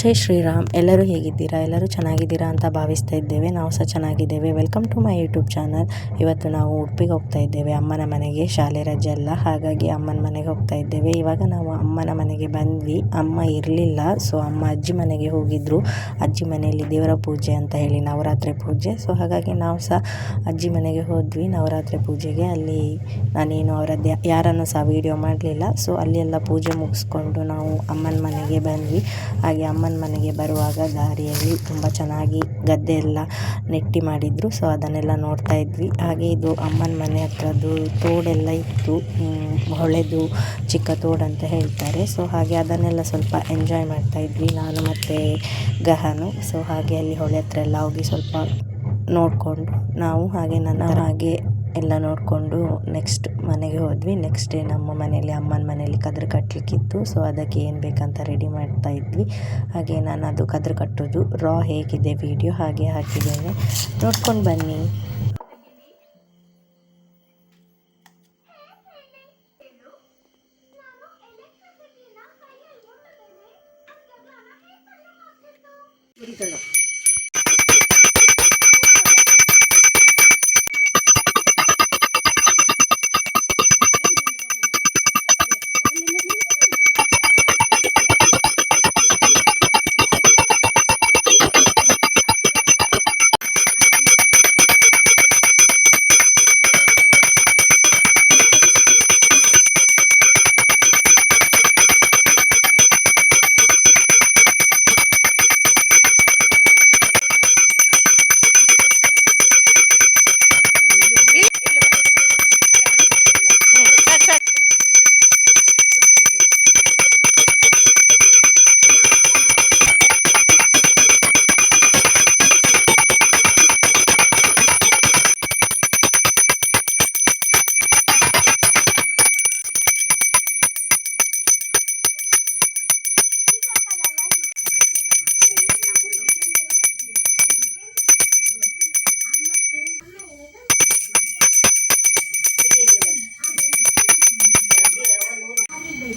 ಜೈ ಶ್ರೀರಾಮ್. ಎಲ್ಲರೂ ಹೇಗಿದ್ದೀರಾ? ಎಲ್ಲರೂ ಚೆನ್ನಾಗಿದ್ದೀರಾ ಅಂತ ಭಾವಿಸ್ತಾ ಇದ್ದೇವೆ. ನಾವು ಸಹ ಚೆನ್ನಾಗಿದ್ದೇವೆ. Welcome to my YouTube channel ಇವತ್ತು ನಾವು ಉಡುಪಿಗೆ ಹೋಗ್ತಾ ಇದ್ದೇವೆ. ಅಮ್ಮನ ಮನೆಗೆ ಶಾಲೆ ರಜೆ ಅಲ್ಲ. ಹಾಗಾಗಿ ಅಮ್ಮನ ಮನೆಗೆ ಹೋಗ್ತಾ ಇದ್ದೇವೆ. ಇವಾಗ ನಾವು ಅಮ್ಮನ ಮನೆಗೆ ಬಂದ್ವಿ. ಅಮ್ಮ ಇರಲಿಲ್ಲ. ಸೊ ಅಮ್ಮ ಅಜ್ಜಿ ಮನೆಗೆ ಹೋಗಿದ್ರು. ಅಜ್ಜಿ ಮನೆಯಲ್ಲಿ ದೇವರ ಪೂಜೆ ಅಂತ ಹೇಳಿ ನವರಾತ್ರಿ ಪೂಜೆ. ಸೊ ಹಾಗಾಗಿ ನಾವು ಸಹ ಅಜ್ಜಿ ಮನೆಗೆ ಹೋದ್ವಿ ನವರಾತ್ರಿ ಪೂಜೆಗೆ. ಅಲ್ಲಿ ನಾನೇನು ಅವರದ್ದು, ಯಾರನ್ನು ಸಹ ವೀಡಿಯೋ ಮಾಡಲಿಲ್ಲ. ಸೊ ಅಲ್ಲಿ ಎಲ್ಲ ಪೂಜೆ ಮುಗಿಸ್ಕೊಂಡು ನಾವು ಅಮ್ಮನ ಮನೆಗೆ ಬಂದ್ವಿ. ಹಾಗೆ ಅಮ್ಮನ ಮನೆಗೆ ಬರುವಾಗ ದಾರಿಯಲ್ಲಿ ತುಂಬ ಚೆನ್ನಾಗಿ ಗದ್ದೆ ಎಲ್ಲ ನೆಟ್ಟಿ ಮಾಡಿದ್ರು. ಸೊ ಅದನ್ನೆಲ್ಲ ನೋಡ್ತಾ ಇದ್ವಿ. ಹಾಗೆ ಇದು ಅಮ್ಮನ ಮನೆ ಹತ್ರದ್ದು ತೋಡೆಲ್ಲ ಇತ್ತು. ಹೊಳೆದು ಚಿಕ್ಕ ತೋಡು ಅಂತ ಹೇಳ್ತಾರೆ. ಸೊ ಹಾಗೆ ಅದನ್ನೆಲ್ಲ ಸ್ವಲ್ಪ ಎಂಜಾಯ್ ಮಾಡ್ತಾ ಇದ್ವಿ. ನಾನು ಮತ್ತು ಗಹನು. ಸೊ ಹಾಗೆ ಅಲ್ಲಿ ಹೊಳೆ ಹತ್ರ ಎಲ್ಲ ಹೋಗಿ ಸ್ವಲ್ಪ ನೋಡಿಕೊಂಡು ನಾವು ಹಾಗೆ ನನ್ನ ಹಾಗೆ ಎಲ್ಲ ನೋಡಿಕೊಂಡು ನೆಕ್ಸ್ಟ್ ಮನೆಗೆ ಹೋದ್ವಿ. ನೆಕ್ಸ್ಟ್ ಡೇ ನಮ್ಮ ಮನೆಯಲ್ಲಿ ಅಮ್ಮನ ಮನೆಯಲ್ಲಿ ಕದ್ರು ಕಟ್ಟಲಿಕ್ಕಿತ್ತು ಸೊ ಅದಕ್ಕೆ ಏನು ಬೇಕಂತ ರೆಡಿ ಮಾಡ್ತಾ ಇದ್ವಿ. ಹಾಗೆ ನಾನು ಅದು ಕದ್ರು ಕಟ್ಟೋದು. ರಾ ಹೇಗಿದೆ ವಿಡಿಯೋ ಹಾಗೆ ಹಾಕಿದ್ದೇನೆ. ನೋಡ್ಕೊಂಡು ಬನ್ನಿ. ಪೂರ್ತಿ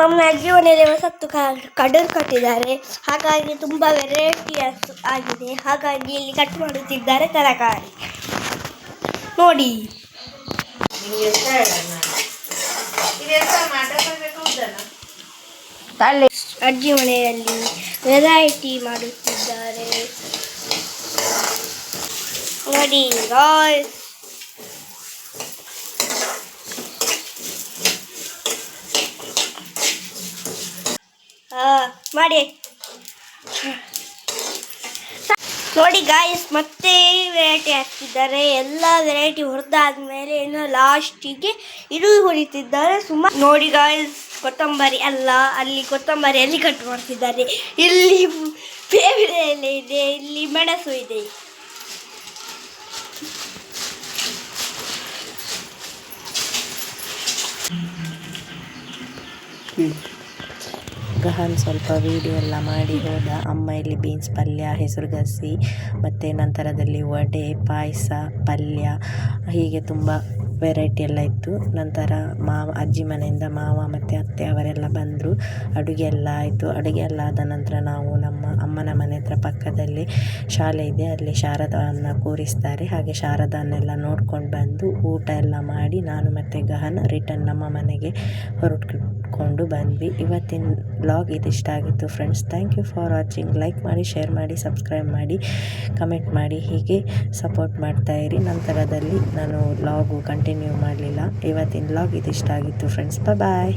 ನಮ್ಮ ಅಜ್ಜಿ ಮನೆಯಲ್ಲಿ ಹೊಸತ್ತು ಕಡಲ್ ಕಟ್ಟಿದ್ದಾರೆ. ಹಾಗಾಗಿ ತುಂಬ ವೆರೈಟಿ ಆಗಿದೆ. ಹಾಗಾಗಿ ಇಲ್ಲಿ ಕಟ್ ಮಾಡುತ್ತಿದ್ದಾರೆ ತರಕಾರಿ. ನೋಡಿ. ಅಜ್ಜಿ ಮನೆಯಲ್ಲಿ ವೆರೈಟಿ ಮಾಡುತ್ತಿದ್ದಾರೆ. ನೋಡಿ ಮಾಡಿ. ನೋಡಿ ಗಾಯಸ್ ಮತ್ತೆ ವೆರೈಟಿ ಹಾಕ್ತಿದ್ದಾರೆ ಎಲ್ಲ ವೆರೈಟಿ ಹೊರದಾದ್ಮೇಲೆ ಇನ್ನು ಲಾಸ್ಟಿಗೆ ಇದು ಹುರಿತಿದ್ದಾರೆ. ಸುಮಾರು ನೋಡಿ ಗಾಯಸ್ ಕೊತ್ತಂಬರಿ ಅಲ್ಲ, ಅಲ್ಲಿ ಕೊತ್ತಂಬರಿ ಅಲ್ಲಿ ಕಟ್ ಮಾಡ್ತಿದ್ದಾರೆ? ಇಲ್ಲಿ ಬೇವಿನ ಎಲೆ ಇದೆ, ಇಲ್ಲಿ ಮೆಣಸು ಇದೆ. ಗಹನ್ ಸ್ವಲ್ಪ ವಿಡಿಯೋ ಎಲ್ಲ ಮಾಡಿ ಹೋದ. ಅಮ್ಮ ಇಲ್ಲಿ ಬೀನ್ಸ್ ಪಲ್ಯ ಹೆಸರುಗಸಿ ಮತ್ತು ನಂತರದಲ್ಲಿ ವಡೆ, ಪಾಯಸ, ಪಲ್ಯ, ಹೀಗೆ ತುಂಬ ವೆರೈಟಿ ಎಲ್ಲ ಇತ್ತು. ನಂತರ ಮಾವ, ಅಜ್ಜಿ ಮನೆಯಿಂದ ಮಾವ ಮತ್ತು ಅತ್ತೆ ಅವರೆಲ್ಲ ಬಂದರು. ಅಡುಗೆ ಎಲ್ಲ ಆಯಿತು. ಅಡುಗೆ ಎಲ್ಲ ಆದ ನಂತರ ನಾವು ನಮ್ಮ ಅಮ್ಮನ ಮನೆ ಹತ್ರ ಪಕ್ಕದಲ್ಲಿ ಶಾಲೆ ಇದೆ. ಅಲ್ಲಿ ಶಾರದವನ್ನು ಕೂರಿಸ್ತಾರೆ. ಹಾಗೆ ಶಾರದನ್ನೆಲ್ಲ ನೋಡ್ಕೊಂಡು ಬಂದು ಊಟ ಎಲ್ಲ ಮಾಡಿ ನಾನು ಮತ್ತು ಗಹನ ರಿಟರ್ನ್ ನಮ್ಮ ಮನೆಗೆ ಹೊರಟ್ಕೊಂಡು ಬಂದ್ವಿ. ಇವತ್ತಿನ ಬ್ಲಾಗ್ ಇದಿಷ್ಟ ಆಗಿತ್ತು friends thank you for watching like ಮಾಡಿ ಶೇರ್ ಮಾಡಿ ಸಬ್ಸ್ಕ್ರೈಬ್ ಮಾಡಿ. ಕಮೆಂಟ್ ಮಾಡಿ ಹೀಗೆ ಸಪೋರ್ಟ್ ಮಾಡ್ತಾ ಇರಿ. ನಂತರದಲ್ಲಿ ನಾನು ಲಾಗು ಕಂಟಿನ್ಯೂ ಮಾಡಲಿಲ್ಲ. ಇವತ್ತಿನ ಲಾಗ್ ಇದಿಷ್ಟ ಆಗಿತ್ತು ಫ್ರೆಂಡ್ಸ್ ಬಾಯ್